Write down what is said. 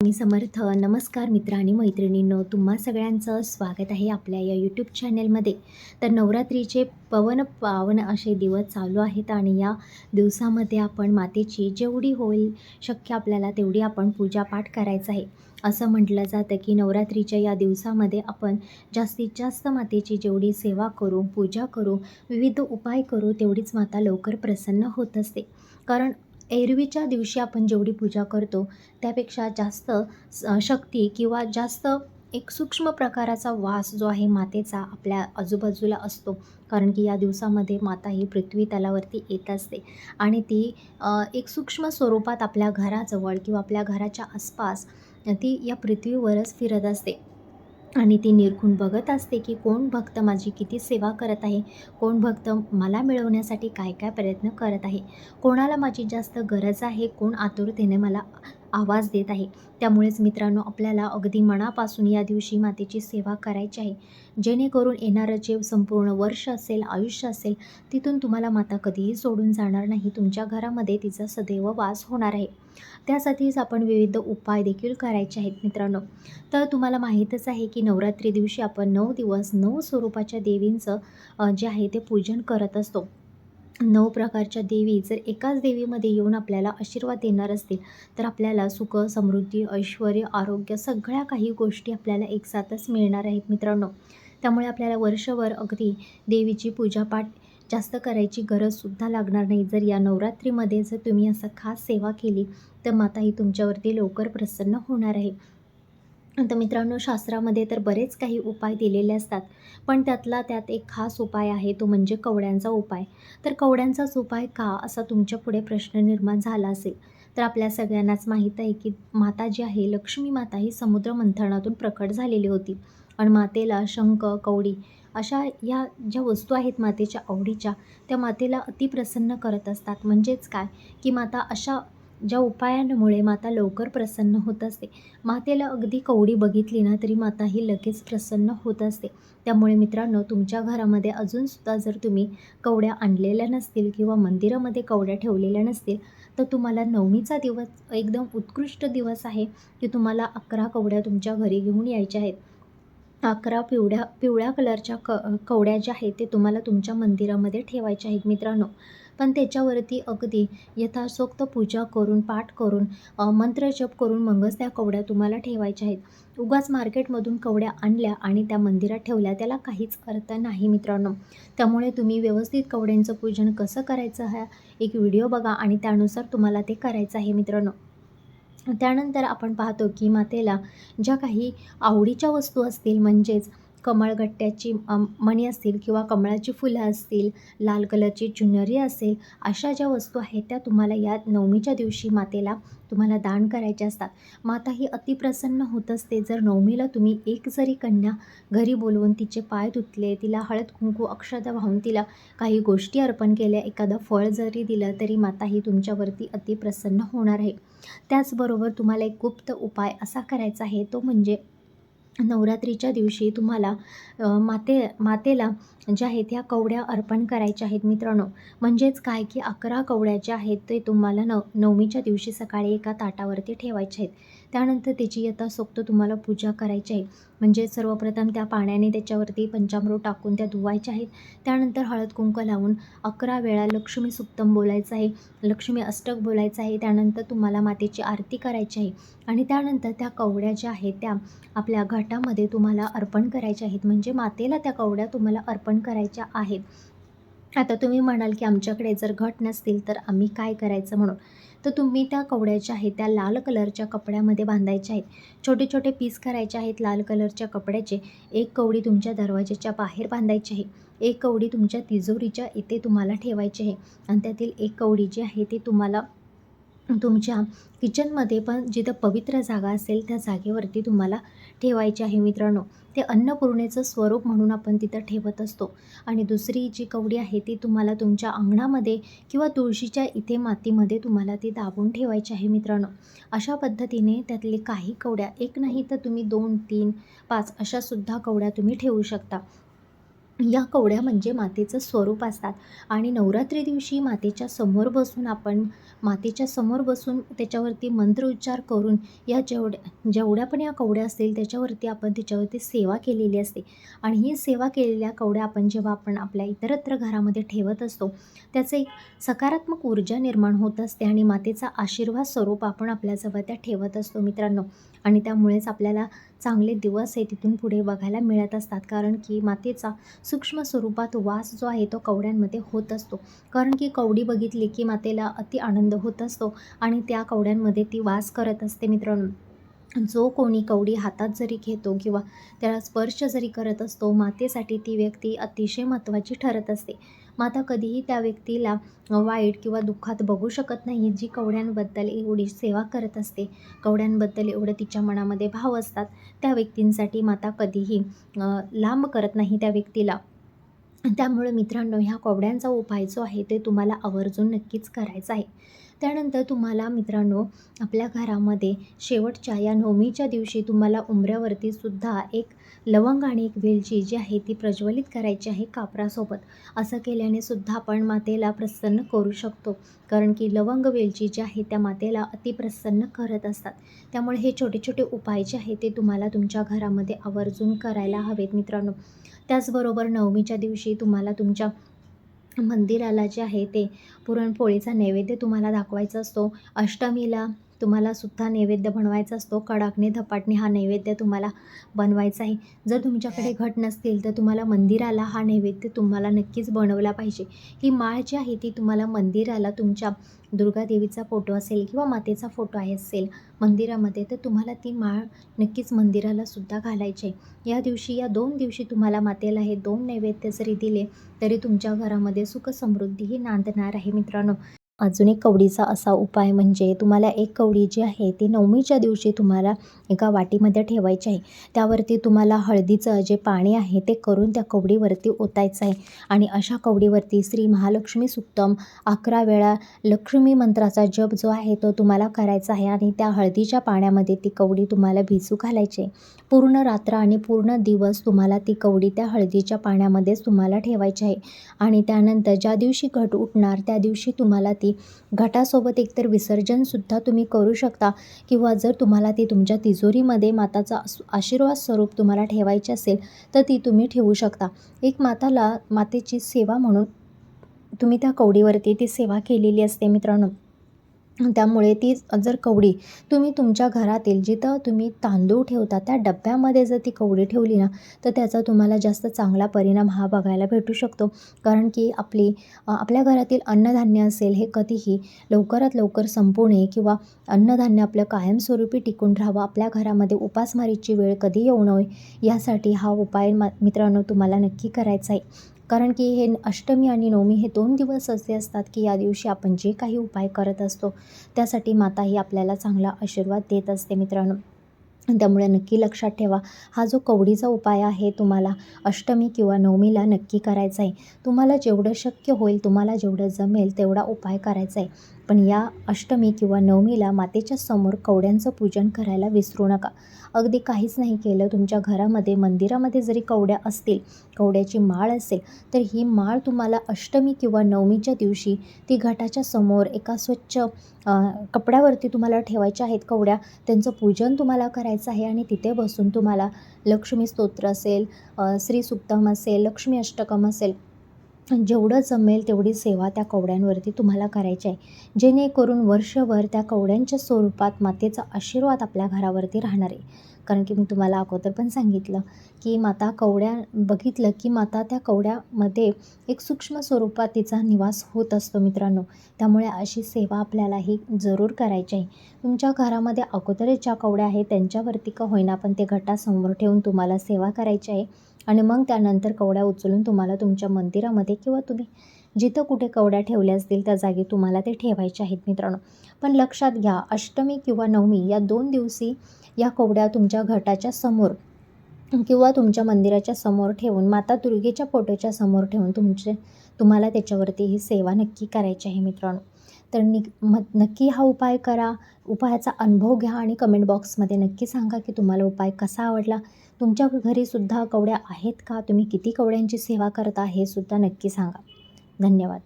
मी समर्थ. नमस्कार मित्र आणि मैत्रिणींनो तुम्हा सगळ्यांचं स्वागत आहे आपल्या या यूट्यूब चॅनलमध्ये तर नवरात्रीचे पवन पावन असे दिवस चालू आहेत आणि या दिवसामध्ये आपण मातेची जेवढी होईल शक्य आपल्याला तेवढी आपण पूजापाठ करायचं आहे. असं म्हटलं जातं की नवरात्रीच्या या दिवसामध्ये आपण जास्तीत जास्त मातेची जेवढी सेवा करू पूजा करू विविध उपाय करू तेवढीच माता लवकर प्रसन्न होत असते. कारण एरवीच्या दिवशी आपण जेवढी पूजा करतो त्यापेक्षा जास्त स- शक्ती किंवा जास्त एक सूक्ष्म प्रकाराचा वास जो आहे मातेचा आपल्या आजूबाजूला असतो. कारण की या दिवसामध्ये माता ही पृथ्वी तलावरती येत असते. आणि ती एक सूक्ष्म स्वरूपात आपल्या घराजवळ किंवा आपल्या घराच्या आसपास ती या पृथ्वीवरच फिरत असते. आणि ती निरखून बघत असते की कोण भक्त माझी किती सेवा करत आहे? कोण भक्त मला मिळवण्यासाठी काय काय प्रयत्न करत आहे? कोणाला माझी जास्त गरज आहे? कोण आतुरतेने मला आवाज देत आहे. त्यामुळेच मित्रांनो आपल्याला अगदी मनापासून या दिवशी मातेची सेवा करायची आहे. जेणेकरून येणारं जे संपूर्ण वर्ष असेल आयुष्य असेल तिथून तुम्हाला माता कधीही सोडून जाणार नाही. तुमच्या घरामध्ये तिचा सदैव वास होणार आहे. त्यासाठीच आपण विविध उपाय देखील करायचे आहेत मित्रांनो. तर तुम्हाला माहीतच आहे की नवरात्री दिवशी आपण नऊ दिवस नऊ स्वरूपाच्या देवींचं जे आहे ते पूजन करत असतो. नऊ प्रकारच्या देवी जर एकाच देवीमध्ये येऊन आपल्याला आशीर्वाद देणार असतील तर आपल्याला सुख समृद्धी ऐश्वर आरोग्य सगळ्या काही गोष्टी आपल्याला एकसाथच मिळणार आहेत मित्रांनो. त्यामुळे आपल्याला वर्षभर अगदी देवीची पूजापाठ जास्त करायची गरजसुद्धा लागणार नाही. जर या नवरात्रीमध्ये जर तुम्ही असं खास सेवा केली तर माता ही तुमच्यावरती लवकर प्रसन्न होणार आहे. तर मित्रांनो शास्त्रामध्ये तर बरेच काही उपाय दिलेले असतात पण त्यातला त्यात एक खास उपाय आहे तो म्हणजे कवड्यांचा उपाय. तर कवड्यांचाच उपाय का असा तुमच्यापुढे प्रश्न निर्माण झाला असेल तर आपल्या सगळ्यांनाच माहीत आहे की माता जी आहे लक्ष्मी माता ही समुद्र मंथनातून प्रकट झालेली होती. आणि मातेला शंख कवडी अशा या ज्या वस्तू आहेत मातेच्या आवडीच्या त्या मातेला अतिप्रसन्न करत असतात. म्हणजेच काय? की माता अशा ज्या उपायांमुळे माता लवकर प्रसन्न होत असते. मातेला अगदी कवडी बघितली ना तरी माता ही लगेच प्रसन्न होत असते. त्यामुळे मित्रांनो तुमच्या घरामध्ये अजूनसुद्धा जर तुम्ही कवड्या आणलेल्या नसतील किंवा मंदिरामध्ये कवड्या ठेवलेल्या नसतील तर तुम्हाला नवमीचा दिवस एकदम उत्कृष्ट दिवस आहे की तुम्हाला अकरा कवड्या तुमच्या घरी घेऊन यायच्या आहेत. अकरा पिवळ्या पिवळ्या कलरच्या क कवड्या ज्या आहेत ते तुम्हाला तुमच्या मंदिरामध्ये ठेवायच्या आहेत मित्रांनो. पण त्याच्यावरती अगदी यथासोक्त पूजा करून पाठ करून मंत्रजप करून मगच त्या कवड्या तुम्हाला ठेवायच्या आहेत. उगाच मार्केटमधून कवड्या आणल्या आणि त्या मंदिरात ठेवल्या त्याला काहीच अर्थ नाही मित्रांनो. त्यामुळे तुम्ही व्यवस्थित कवड्यांचं पूजन कसं करायचं हा एक व्हिडिओ बघा आणि त्यानुसार तुम्हाला ते करायचं आहे मित्रांनो. त्यानंतर आपण पाहतो की मातेला ज्या काही आवडीच्या वस्तू असतील म्हणजेच कमळगट्ट्याची मणी असतील किंवा कमळाची फुलं असतील लाल कलरची चुनरी असेल अशा ज्या वस्तू आहेत त्या तुम्हाला या नवमीच्या दिवशी मातेला तुम्हाला दान करायच्या असतात. माता ही अतिप्रसन्न होत असते. जर नवमीला तुम्ही एक जरी कन्या घरी बोलवून तिचे पाय धुतले तिला हळद कुंकू अक्षता वाहून तिला काही गोष्टी अर्पण केल्या एखादं फळ जरी दिलं तरी माता ही तुमच्यावरती अतिप्रसन्न होणार आहे. त्याचबरोबर तुम्हाला एक गुप्त उपाय असा करायचा आहे. तो म्हणजे नवरात्रीच्या दिवशी तुम्हाला माते मातेला ज्या आहेत ह्या कवड्या अर्पण करायच्या आहेत मित्रांनो. म्हणजेच काय की अकरा कवड्या ज्या आहेत ते तुम्हाला नव नवमीच्या दिवशी सकाळी एका ताटावरती ठेवायच्या आहेत. त्यानंतर त्याची यथासोक्त तुम्हाला पूजा करायची आहे. म्हणजे सर्वप्रथम त्या पाण्याने त्याच्यावरती पंचामृत टाकून त्या धुवायच्या आहेत. त्यानंतर हळद कुंकू लावून अकरा वेळा लक्ष्मी सुक्तम बोलायचं आहे लक्ष्मी अष्टक बोलायचं आहे त्यानंतर तुम्हाला मातेची आरती करायची आहे. आणि त्यानंतर त्या कवड्या ज्या आहेत त्या आपल्या घटामध्ये तुम्हाला अर्पण करायच्या आहेत. म्हणजे मातेला त्या कवड्या तुम्हाला अर्पण करायच्या आहेत. आता तुम्ही म्हणाल की आमच्याकडे जर घट नसतील तर आम्ही काय करायचं म्हणून? तर तुम्ही त्या कवड्याच्या आहेत त्या लाल कलरच्या कपड्यामध्ये बांधायच्या आहेत. छोटे छोटे पीस करायचे आहेत लाल कलरच्या कपड्याचे. एक कवडी तुमच्या दरवाजाच्या बाहेर बांधायची आहे. एक कवडी तुमच्या तिजोरीच्या इथे तुम्हाला ठेवायची आहे. आणि त्यातील एक कवडी जी आहे ती तुम्हाला तुमच्या किचनमध्ये पण जिथं पवित्र जागा असेल त्या जागेवरती तुम्हाला ठेवायची आहे मित्रांनो. ते अन्नपूर्णेचं स्वरूप म्हणून आपण तिथं ठेवत असतो. आणि दुसरी जी कवडी आहे ती तुम्हाला तुमच्या अंगणामध्ये किंवा तुळशीच्या इथे मातीमध्ये तुम्हाला ती दाबून ठेवायची आहे मित्रांनो. अशा पद्धतीने त्यातले काही कवड्या एक नाही तर तुम्ही दोन तीन पाच अशासुद्धा कवड्या तुम्ही ठेवू शकता. या कवड्या म्हणजे मातेचं स्वरूप असतात. आणि नवरात्री दिवशी मातेच्या समोर बसून आपण मातेच्या समोर बसून त्याच्यावरती मंत्रोच्चार करून या जेवढ्या जेवढ्या पण या कवड्या असतील त्याच्यावरती आपण त्याच्यावरती सेवा केलेली असते. आणि ही सेवा केलेल्या कवड्या आपण जेव्हा आपण आपल्या इतरत्र घरामध्ये ठेवत असतो त्याचं एक सकारात्मक ऊर्जा निर्माण होत असते आणि मातेचा आशीर्वाद स्वरूप आपण आपल्याजवळ त्या ठेवत असतो मित्रांनो. आणि त्यामुळेच आपल्याला चांगले दिवस हे तिथून पुढे बघायला मिळत असतात. कारण की मातेचा सूक्ष्म स्वरूपात वास जो आहे तो कवड्यांमध्ये होत असतो. कारण की कवडी बघितली की मातेला अति आनंद होत असतो आणि त्या कवड्यांमध्ये ती वास करत असते मित्रांनो. जो कोणी कवडी हातात जरी घेतो किंवा त्याला स्पर्श जरी करत असतो मातेसाठी ती व्यक्ती अतिशय महत्त्वाची ठरत असते. माता कधीही त्या व्यक्तीला वाईट किंवा दुःखात बघू शकत नाही जी कवड्यांबद्दल एवढी सेवा करत असते. कवड्यांबद्दल एवढं तिच्या मनामध्ये भाव असतात. त्या व्यक्तींसाठी माता कधीही लांब करत नाही त्या व्यक्तीला. त्यामुळे मित्रांनो ह्या कोवड्यांचा उपाय जो आहे ते तुम्हाला आवर्जून नक्कीच करायचा आहे. त्यानंतर तुम्हाला मित्रांनो आपल्या घरामध्ये शेवटच्या या नवमीच्या दिवशी तुम्हाला उंबऱ्यावरती सुद्धा एक लवंग आणि एक वेलची जी आहे ती प्रज्वलित करायची आहे कापरासोबत. असं केल्याने सुद्धा आपण मातेला प्रसन्न करू शकतो. कारण की लवंग वेलची जी आहे त्या मातेला अतिप्रसन्न करत असतात. त्यामुळे हे छोटे छोटे उपाय जे आहेत ते तुम्हाला तुमच्या घरामध्ये आवर्जून करायला हवेत मित्रांनो. त्याचबरोबर नवमीच्या दिवशी तुम्हाला तुमच्या मंदिराला जे आहे ते पुरणपोळीचा नैवेद्य तुम्हाला दाखवायचा असतो. अष्टमीला तुम्हाला सुद्धा नैवेद्य बनवायचा असतो. कडाकणे धपाटणे हा नैवेद्य तुम्हाला बनवायचा आहे. जर तुमच्याकडे घट नसतील तर तुम्हाला मंदिराला हा नैवेद्य तुम्हाला नक्कीच बनवला पाहिजे. ही माळ जी आहे ती तुम्हाला मंदिराला तुमच्या दुर्गादेवीचा फोटो असेल किंवा मातेचा फोटो आहे असेल मंदिरामध्ये तर तुम्हाला ती माळ नक्कीच मंदिराला सुद्धा घालायची आहे. या दिवशी या दोन दिवशी तुम्हाला मातेला हे दोन नैवेद्य जरी दिले तरी तुमच्या घरामध्ये सुख समृद्धीही नांदणार आहे मित्रांनो. अजून एक कवडीचा असा उपाय म्हणजे तुम्हाला एक कवडी जी आहे ती नवमीच्या दिवशी तुम्हाला एका वाटीमध्ये ठेवायची आहे. त्यावरती तुम्हाला हळदीचं जे पाणी आहे ते करून त्या कवडीवरती ओतायचं आहे. आणि अशा कवडीवरती श्री महालक्ष्मी सुक्तम अकरा वेळा लक्ष्मी मंत्राचा जप जो आहे तो तुम्हाला करायचा आहे. आणि त्या हळदीच्या पाण्यामध्ये ती कवडी तुम्हाला भिजू घालायची आहे. पूर्ण रात्र आणि पूर्ण दिवस तुम्हाला ती कवडी त्या हळदीच्या पाण्यामध्येच तुम्हाला ठेवायची आहे. आणि त्यानंतर ज्या दिवशी घट उठणार त्या दिवशी तुम्हाला ती घटासोबत एकतर विसर्जनसुद्धा तुम्ही करू शकता किंवा जर तुम्हाला ती तुमच्या तिजोरीमध्ये माताचा आशीर्वाद स्वरूप तुम्हाला ठेवायचे असेल तर ती तुम्ही ठेवू शकता. एक माताला मातेची सेवा म्हणून तुम्ही त्या कवडीवरती ती सेवा केलेली असते मित्रांनो. त्यामुळे ती जर कवडी तुम्ही तुमच्या घरातील जिथं तुम्ही तांदूळ ठेवता त्या डब्यामध्ये जर ती कवडी ठेवली ना तर त्याचा तुम्हाला जास्त चांगला परिणाम हा बघायला भेटू शकतो. कारण की आपली आपल्या घरातील अन्नधान्य असेल हे कधीही लवकरात लवकर संपू नये किंवा अन्नधान्य आपलं कायमस्वरूपी टिकून राहावं आपल्या घरामध्ये उपासमारीची वेळ कधी येऊ नये यासाठी हा उपाय मा मित्रांनो तुम्हाला नक्की करायचा आहे. कारण की हे अष्टमी आणि नवमी हे दोन दिवस असे असतात की या दिवशी आपण जे काही उपाय करत असतो त्यासाठी माता ही आपल्याला चांगला आशीर्वाद देत असते मित्रांनो. त्यामुळे नक्की लक्षात ठेवा हा जो कवडीचा उपाय आहे तुम्हाला अष्टमी किंवा नवमीला नक्की करायचा आहे. तुम्हाला जेवढं शक्य होईल तुम्हाला जेवढं जमेल तेवढा उपाय करायचा आहे. पण या अष्टमी किंवा नवमीला मातेच्या समोर कवड्यांचं पूजन करायला विसरू नका. अगदी काहीच नाही केलं तुमच्या घरामध्ये मंदिरामध्ये जरी कवड्या असतील कवड्याची माळ असेल तर ही माळ तुम्हाला अष्टमी किंवा नवमीच्या दिवशी ती घटाच्या समोर एका स्वच्छ कपड्यावरती तुम्हाला ठेवायच्या आहेत कवड्या. त्यांचं पूजन तुम्हाला करायचं आहे आणि तिथे बसून तुम्हाला लक्ष्मी स्तोत्र असेल श्री सुक्तम असेल लक्ष्मी अष्टकम असेल जेवढं जमेल तेवढी सेवा त्या कवड्यांवरती तुम्हाला करायची आहे. जेणेकरून वर्षभर त्या कवड्यांच्या स्वरूपात मातेचा आशीर्वाद आपल्या घरावरती राहणार आहे. कारण की मी तुम्हाला अगोदर पण सांगितलं की माता कवड्या बघितलं की माता त्या कवड्यामध्ये एक सूक्ष्म स्वरूपात तिचा निवास होत असतो मित्रांनो. त्यामुळे अशी सेवा आपल्यालाही जरूर करायची आहे. तुमच्या घरामध्ये अगोदरच ज्या कवड्या आहेत त्यांच्यावरती का होईना पण ते घटासमोर ठेवून तुम्हाला सेवा करायची आहे आणि मग त्यानंतर कवड्या उचलून तुम्हाला तुमच्या मंदिरामध्ये किंवा तुम्ही जिथं कुठे कवड्या ठेवल्या असतील त्या जागी तुम्हाला ते ठेवायचे आहेत मित्रांनो. पण लक्षात घ्या अष्टमी किंवा नवमी या दोन दिवशी या कोवड्या तुमच्या घटाच्या समोर किंवा तुमच्या मंदिराच्या समोर ठेवून माता दुर्गेच्या फोटोच्या समोर ठेवून तुमचे तुम्हाला त्याच्यावरती ही सेवा नक्की करायची आहे मित्रांनो. तर नि म नक्की हा उपाय करा. उपायाचा अनुभव घ्या आणि कमेंट बॉक्समध्ये नक्की सांगा की तुम्हाला उपाय कसा आवडला. तुमच्या घरीसुद्धा कवड्या आहेत का? तुम्ही किती कवड्यांची सेवा करता हे सुद्धा नक्की सांगा. धन्यवाद.